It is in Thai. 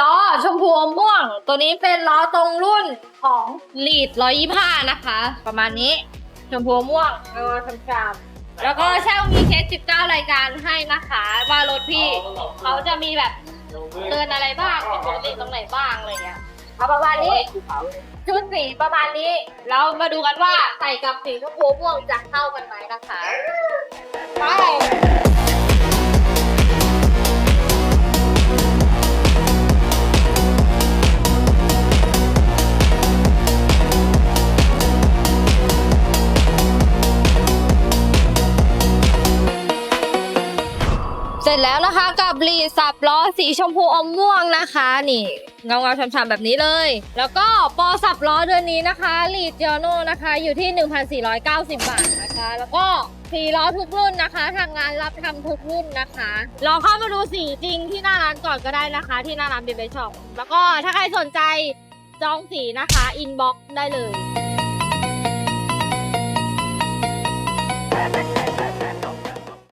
ล้อชมพูอมม่วง ตัวนี้เป็นล้อตรงรุ่นของลีด125นะคะ ประมาณนี้ ชมพูอมม่วงเออชมชามแล้วก็ช่างมีเคส 19 รายการให้นะคะ ว่ารถพี่เขาจะมีแบบเตือนอะไรบ้างเป็นปกติตรงไหนบ้างอะไรเงี้ยเอาประมาณนี้ชุดสีประมาณนี้ เรามาดูกันว่าใส่กับสีชมพูม่วงจะเข้ากันไหมนะคะไป เสร็จแล้วนะคะกับลีดสับล้อสีชมพูอมม่วงนะคะ นี่เงาเงาช้ำๆแบบนี้เลย แล้วก็ปอสับล้อเดือนนี้นะคะลีดเจโนนะคะ อยู่ที่ 1,490 บาทนะคะ แล้วก็สีล้อทุกรุ่นนะคะ ทางงานรับทำทุกรุ่นนะคะลองเข้ามาดูสีจริงที่หน้าร้านก่อนก็ได้นะคะ ที่หน้าร้านเบเบช็อปแล้วก็ถ้าใครสนใจจองสีนะคะอินบ็อกซ์ได้เลย